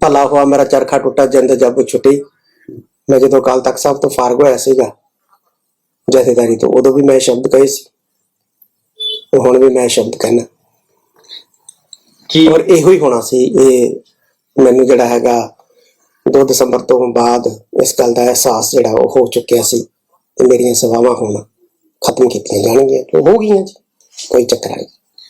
ਭਲਾ ਹੋਆ ਮੇਰਾ ਚਰਖਾ ਟੁੱਟਾ ਜਿੰਦ ਜੱਬ ਛੁੱਟੀ। ਮੈਂ ਜਦੋਂ ਕਾਲ ਤੱਕ ਸਾਹਿਬ ਤੋਂ ਫਾਰਗ ਹੋਇਆ ਸੀਗਾ ਜਥੇਦਾਰੀ ਤੋਂ ਉਦੋਂ ਵੀ ਮੈਂ ਸ਼ਬਦ ਕਹੇ ਸੀ। ਤੇ ਹੁਣ ਵੀ ਮੈਂ ਸ਼ਬਦ ਕਹਿਣਾ ਕੀ? ਔਰ ਇਹੋ ਹੀ ਹੋਣਾ ਸੀ ਇਹ ਮੈਨੂੰ ਜਿਹੜਾ ਹੈਗਾ 2 ਦਸੰਬਰ ਤੋਂ ਬਾਅਦ ਇਸ ਗੱਲ ਦਾ ਅਹਿਸਾਸ ਜਿਹੜਾ ਉਹ ਹੋ ਚੁੱਕਿਆ ਸੀ ਤੇ ਮੇਰੀਆਂ ਸੇਵਾਵਾਂ ਹੁਣ ਖਤਮ ਕੀਤੀਆਂ ਜਾਣਗੀਆਂ ਤੇ ਹੋ ਗਈਆਂ ਜੀ ਕੋਈ ਚੱਕਰ ਨਹੀਂ।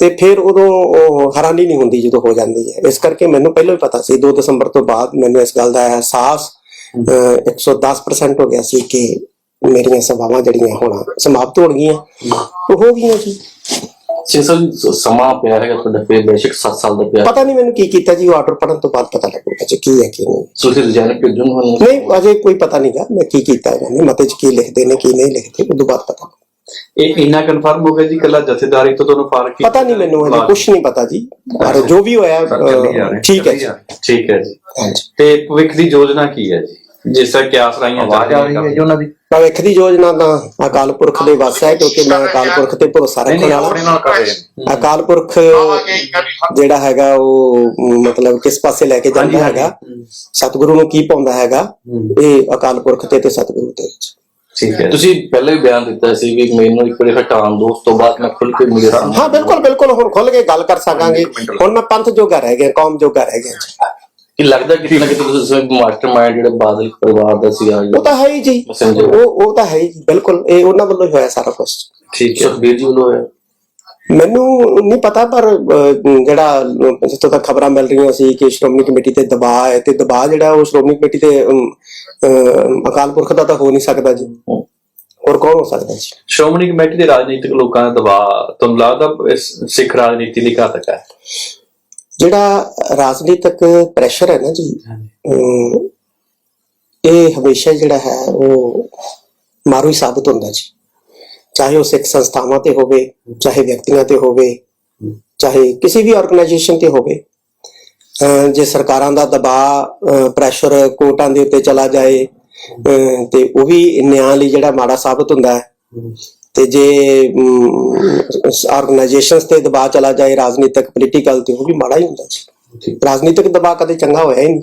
ਤੇ ਫਿਰ ਉਦੋਂ ਉਹ ਹੈਰਾਨੀ ਨਹੀਂ ਹੁੰਦੀ ਜਦੋਂ ਹੋ ਜਾਂਦੀ ਹੈ। ਇਸ ਕਰਕੇ ਮੈਨੂੰ ਪਹਿਲਾਂ ਹੀ ਪਤਾ ਸੀ 2 ਦਸੰਬਰ ਤੋਂ ਬਾਅਦ ਮੈਨੂੰ ਇਸ ਗੱਲ ਦਾ ਅਹਿਸਾਸ ਅਹ, 110% ਹੋ ਗਿਆ ਸੀ ਕਿ ਮੇਰੀਆਂ ਸੇਵਾਵਾਂ ਜਿਹੜੀਆਂ ਹੋਣਾ ਸਮਾਪਤ ਹੋ। ਗਈਆਂ ਉਹ ਹੋ ਗਈਆਂ ਜੀ। ਸਾਹਿਬ ਸਮਾਂ ਪਿਆ ਹੈਗਾ ਤੁਹਾਡਾ ਫਿਰ ਬੇਸ਼ੱਕ 7 ਸਾਲ ਦਾ ਪਿਆ। ਪਤਾ ਨਹੀਂ ਮੈਨੂੰ ਕੀ ਕੀਤਾ ਜੀ ਉਹ ਆਰਡਰ ਪੜਨ ਤੋਂ ਬਾਅਦ ਪਤਾ ਲੱਗੂਗਾ ਜੀ ਕੀ ਹੈ ਕੀ ਨਹੀਂ। ਤੁਸੀਂ ਰਿਜ਼ਾਈਨ ਭੇਜੋ ਹੁਣ। ਨਹੀਂ ਅਜੇ ਕੋਈ ਪਤਾ ਨਹੀਂਗਾ ਮੈਂ ਕੀ ਕੀਤਾ ਇਹਨਾਂ ਨੇ ਮਤੇ 'ਚ ਕੀ ਲਿਖਦੇ ਨੇ ਕੀ ਨਹੀਂ ਲਿਖਦੇ ਉਦੋਂ ਬਾਅਦ ਪਤਾ ਇਹ ਇੰਨਾ ਕਨਫਰਮ ਹੋ ਗਿਆ ਜੀ ਕੱਲਾ ਜਥੇਦਾਰੀ ਤੋਂ ਤੁਹਾਨੂੰ ਫ਼ਰਕ ਕੀ ਪਤਾ ਨਹੀਂ ਮੈਨੂੰ ਅਜੇ ਕੁਝ ਨਹੀਂ ਪਤਾ ਜੀ। ਪਰ ਜੋ ਵੀ ਹੋਇਆ ਠੀਕ ਹੈ ਜੀ। ਠੀਕ ਹੈ ਜੀ। ਹਾਂਜੀ। ਤੇ ਭਵਿੱਖ ਦੀ ਯੋਜਨਾ ਕੀ ਹੈ ਜੀ? ਜਿਸ ਤਰ੍ਹਾਂ ਕਿਆਸ ਰਾਈਆਂ ਆਵਾਜ਼ ਆ ਰਹੀ ਹੈ ਜੀ ਉਹਨਾਂ ਦੀ। ਭਵਿੱਖ ਦੀ ਯੋਜਨਾ ਤਾਂ ਅਕਾਲ ਪੁਰਖ ਦੇ ਵੱਸ ਹੈ ਕਿਉਂਕਿ ਮੈਂ ਅਕਾਲ ਪੁਰਖ ਤੇ ਭਰੋਸਾ ਰੱਖਣ ਵਾਲਾ। ਨਾਲ ਕਰ ਰਹੇ ਨੇ। ਅਕਾਲ ਪੁਰਖ ਜਿਹੜਾ ਹੈਗਾ ਉਹ ਮਤਲਬ ਕਿਸ ਪਾਸੇ ਲੈ ਕੇ ਜਾਂਦਾ ਹੈਗਾ? ਸਤਿਗੁਰੂ ਨੂੰ ਕੀ ਪਾਉਂਦਾ ਹੈਗਾ? ਇਹ ਅਕਾਲ ਪੁਰਖ ਤੇ ਤੇ ਸਤਿਗੁਰੂ ਤੇ ਠੀਕ ਹੈ। ਤੁਸੀਂ ਪਹਿਲੇ ਵੀ ਬਿਆਨ ਦਿੱਤਾ ਸੀ ਵੀ ਮੈਨੂੰ ਇੱਕ ਵਾਰੀ ਹਟਾਉਣ ਦੋ ਉਸ ਤੋਂ ਬਾਅਦ ਮੈਂ ਖੁੱਲ ਕੇ ਮੇਰੇ ਸਾਹਮਣੇ ਹਾਂ ਬਿਲਕੁਲ ਬਿਲਕੁਲ ਹੁਣ ਖੁੱਲ ਕੇ ਗੱਲ ਕਰ ਸਕਾਂਗੇ। ਹੁਣ ਮੈਂ ਪੰਥ ਜੋਗਾ ਰਹਿ ਗਿਆ ਕੌਮ ਜੋਗਾ ਰਹਿ ਗਿਆ। ਜੀ। ਕਿ ਲੱਗਦਾ ਕਿ ਨਾ ਕਿਤੇ ਤੁਸੀਂ ਮਾਸਟਰਮਾਈਂਡ ਜਿਹੜੇ ਬਾਦਲ ਪਰਿਵਾਰ ਦਾ ਸੀਗਾ ਉਹ ਤਾਂ ਹੈ ਹੀ ਜੀ। ਉਹ ਉਹ ਤਾਂ ਹੈ ਹੀ ਜੀ, ਬਿਲਕੁਲ। ਇਹ ਉਹਨਾਂ ਵੱਲੋਂ ਹੀ ਹੋਇਆ ਸਾਰਾ ਕੁਝ ਠੀਕ ਹੈ। ਸੁਖਬੀਰ ਜੀ ਵੱਲੋਂ ਹੋਇਆ। ਮੈਨੂੰ ਨਹੀਂ ਪਤਾ ਪਰ ਜਿਹੜਾ ਜਿੱਥੋਂ ਤੱਕ ਖਬਰਾਂ ਮਿਲ ਰਹੀਆਂ ਸੀ ਕਿ ਸ਼੍ਰੋਮਣੀ ਕਮੇਟੀ ਤੇ ਦਬਾਅ ਹੈ ਤੇ ਦਬਾਅ ਜਿਹੜਾ ਉਹ ਸ਼੍ਰੋਮਣੀ ਕਮੇਟੀ ਤੇ ਅਕਾਲ ਪੁਰਖ ਦਾ ਤਾਂ ਹੋ ਨਹੀਂ ਸਕਦਾ ਜੀ। ਹੋਰ ਕੌਣ ਹੋ ਸਕਦਾ ਜੀ? ਸ਼੍ਰੋਮਣੀ ਕਮੇਟੀ ਦੇ ਰਾਜਨੀਤਿਕ ਲੋਕਾਂ ਦਾ ਦਬਾਅ ਤੁਹਾਨੂੰ ਲੱਗਦਾ ਇਸ ਸਿੱਖ ਰਾਜਨੀਤੀ ਲਈ ਘਾਤਕ ਹੈ? ਜਿਹੜਾ ਰਾਜਨੀਤਿਕ ਪ੍ਰੈਸ਼ਰ ਹੈ ਨਾ ਜੀ ਇਹ ਹਮੇਸ਼ਾ ਜਿਹੜਾ ਹੈ ਉਹ ਮਾਰੂ ਹੀ ਸਾਬਤ ਹੁੰਦਾ ਜੀ। ਚਾਹੇ ਉਹ ਸਿੱਖ ਸੰਸਥਾਵਾਂ ਤੇ ਹੋਵੇ ਚਾਹੇ ਵਿਅਕਤੀਆਂ ਤੇ ਹੋਵੇ ਚਾਹੇ ਕਿਸੇ ਵੀ ਆਰਗੇਨਾਈਜੇਸ਼ਨ ਤੇ ਹੋਵੇ ਜੇ ਸਰਕਾਰਾਂ ਦਾ ਦਬਾਅ ਪ੍ਰੈਸ਼ਰ ਕੋਰਟਾਂ ਦੇ ਉੱਤੇ ਚਲਾ ਜਾਏ ਤੇ ਉਹ ਵੀ ਨਿਆਂ ਲਈ ਜਿਹੜਾ ਮਾੜਾ ਸਾਬਤ ਹੁੰਦਾ ਹੈ। ਤੇ ਜੇ ਆਰਗੇਨਾਈਜੇਸ਼ਨਸ ਤੇ ਦਬਾਅ ਚਲਾ ਜਾਏ ਰਾਜਨੀਤਿਕ ਪੋਲੀਟੀਕਲ ਤੇ ਉਹ ਵੀ ਮਾੜਾ ਹੀ ਹੁੰਦਾ ਜੀ। ਰਾਜਨੀਤਿਕ ਦਬਾਅ ਕਦੇ ਚੰਗਾ ਹੋਇਆ ਹੀ ਨਹੀਂ।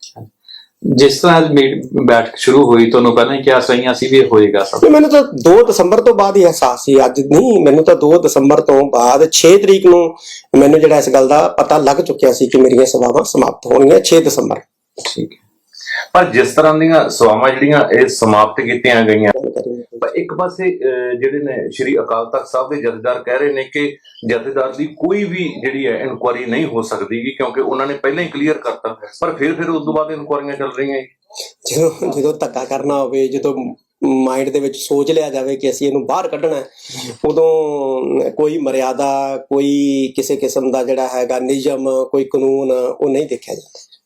ਜਿਸ ਤਰ੍ਹਾਂ ਬੈਠਕ ਸ਼ੁਰੂ ਹੋਈ ਤੁਹਾਨੂੰ ਪਹਿਲਾਂ ਹੀ ਕਿਹਾ ਸਹੀਆਂ ਸੀ ਵੀ ਹੋਏਗਾ ਸਭ। ਮੈਨੂੰ ਤਾਂ 2 ਦਸੰਬਰ ਤੋਂ ਬਾਅਦ ਹੀ ਅਹਿਸਾਸ ਸੀ ਅੱਜ ਨਹੀਂ ਮੈਨੂੰ ਤਾਂ 2 ਦਸੰਬਰ ਤੋਂ ਬਾਅਦ 6 ਤਰੀਕ ਨੂੰ ਮੈਨੂੰ ਜਿਹੜਾ ਇਸ ਗੱਲ ਦਾ ਪਤਾ ਲੱਗ ਚੁੱਕਿਆ ਸੀ ਕਿ ਮੇਰੀਆਂ ਸੇਵਾਵਾਂ ਸਮਾਪਤ ਹੋਣਗੀਆਂ 6 ਦਸੰਬਰ। ਠੀਕ ਹੈ। ਪਰ ਜਿਸ ਤਰ੍ਹਾਂ ਦੀਆਂ ਸੇਵਾਵਾਂ ਜਿਹੜੀਆਂ ਇਹ ਸਮਾਪਤ ਕੀਤੀਆਂ ਗਈਆਂ ਪਰ ਇੱਕ ਪਾਸੇ ਜਿਹੜੇ ਨੇ ਸ਼੍ਰੀ ਅਕਾਲ ਤਖਤ ਸਾਹਿਬ ਦੇ ਜਥੇਦਾਰ ਕਹਿ ਰਹੇ ਨੇ ਕਿ ਜਥੇਦਾਰ ਦੀ ਕੋਈ ਵੀ ਜਿਹੜੀ ਹੈ ਇਨਕੁਆਰੀ ਨਹੀਂ ਹੋ ਸਕਦੀ ਕਿਉਂਕਿ ਉਹਨਾਂ ਨੇ ਪਹਿਲਾਂ ਹੀ ਕਲੀਅਰ ਕਰਤਾ ਪਰ ਫਿਰ ਫਿਰ ਉਸ ਤੋਂ ਬਾਅਦ ਇਨਕੁਆਰੀਆਂ ਚੱਲ ਰਹੀਆਂ ਜਦੋਂ ਜਦੋਂ ਧੱਕਾ ਕਰਨਾ ਹੋਵੇ ਜਦੋਂ ਮਾਈਂਡ ਦੇ ਵਿੱਚ ਸੋਚ ਲਿਆ ਜਾਵੇ ਕਿ ਅਸੀਂ ਇਹਨੂੰ ਬਾਹਰ ਕੱਢਣਾ ਹੈ, ਉਦੋਂ ਕੋਈ ਮਰਿਆਦਾ ਕੋਈ ਕਿਸੇ ਕਿਸਮ ਦਾ ਜਿਹੜਾ ਹੈਗਾ ਨਿਯਮ ਕੋਈ ਕਾਨੂੰਨ ਉਹ ਨਹੀਂ ਦੇਖਿਆ ਜਾਂਦਾ।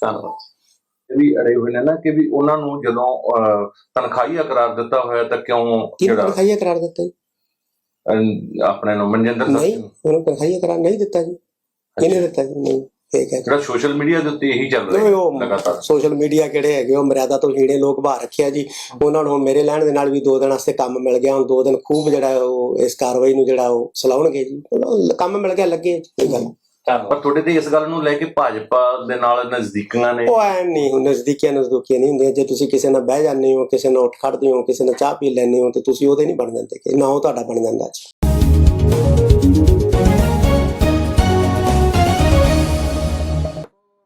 ਧੰਨਵਾਦ। ਇਹ ਵੀ ਅੜੇ ਹੋਏ ਨੇ ਨਾ ਕਿ ਵੀ ਉਹਨਾਂ ਨੂੰ ਜਦੋਂ ਤਨਖਾਹੀਆ ਕਰਾਰ ਦਿੱਤਾ ਹੋਇਆ ਤਾਂ ਕਿਉਂ ਜਿਹੜਾ ਤਨਖਾਹੀਆ ਕਰਾਰ ਦਿੱਤਾ ਜੀ? ਆਪਣੇ ਨੂੰ ਮਨਜਿੰਦਰ ਸਿੰਘ ਨਹੀਂ ਨੂੰ, ਉਹਨੂੰ ਤਨਖਾਹੀਆ ਕਰਾਰ ਨਹੀਂ ਦਿੱਤਾ ਜੀ। ਕਿਹਨੇ ਦਿੱਤਾ ਜੀ? ਨਹੀਂ ਠੀਕ ਹੈ ਜਿਹੜਾ ਸੋਸ਼ਲ ਮੀਡੀਆ ਦੇ ਉੱਤੇ ਇਹੀ ਚੱਲ ਰਿਹਾ ਲਗਾਤਾਰ। ਸੋਸ਼ਲ ਮੀਡੀਆ ਕਿਹੜੇ ਹੈਗੇ? ਉਹ ਮਰਿਆਦਾ ਤੋਂ ਹੀਣੇ ਲੋਕ ਬਾਹਰ ਰੱਖਿਆ ਜੀ। ਉਹਨਾਂ ਨੂੰ ਮੇਰੇ ਲੈਣ ਦੇ ਨਾਲ ਵੀ ਦੋ ਦਿਨ ਵਾਸਤੇ ਕੰਮ ਮਿਲ ਗਿਆ। ਹੁਣ ਦੋ ਦਿਨ ਖੂਬ ਜਿਹੜਾ ਉਹ ਇਸ ਕਾਰਵਾਈ ਨੂੰ ਜਿਹੜਾ ਉਹ ਸਲਾਉਣਗੇ ਜੀ। ਕੰਮ ਮਿਲ ਗਿਆ ਲੱਗੇ ਕੋਈ ਗੱਲ ਨਹੀਂ। ਧੰਨਵਾਦ। ਪਰ ਤੁਹਾਡੇ ਤੇ ਇਸ ਗੱਲ ਨੂੰ ਲੈ ਕੇ ਭਾਜਪਾ ਦੇ ਨਾਲ ਨਜ਼ਦੀਕੀਆਂ ਨੇ। ਉਹ ਐ ਨਹੀਂ ਹੁਣ ਨਜ਼ਦੀਕੀਆਂ ਨਜ਼ਦੀਕੀਆਂ ਨਹੀਂ ਹੁੰਦੀਆਂ। ਜੇ ਤੁਸੀਂ ਕਿਸੇ ਨਾਲ ਬਹਿ ਜਾਂਦੇ ਹੋ ਕਿਸੇ ਨਾਲ ਉੱਠ ਖੜਦੇ ਹੋ ਕਿਸੇ ਨਾਲ ਚਾਹ ਪੀ ਲੈਂਦੇ ਹੋ ਤੇ ਤੁਸੀਂ ਉਹਦੇ ਨਹੀਂ ਬਣ ਜਾਂਦੇ ਕਿ ਨਾ ਉਹ ਤੁਹਾਡਾ ਬਣ ਜਾਂਦਾ ਜੀ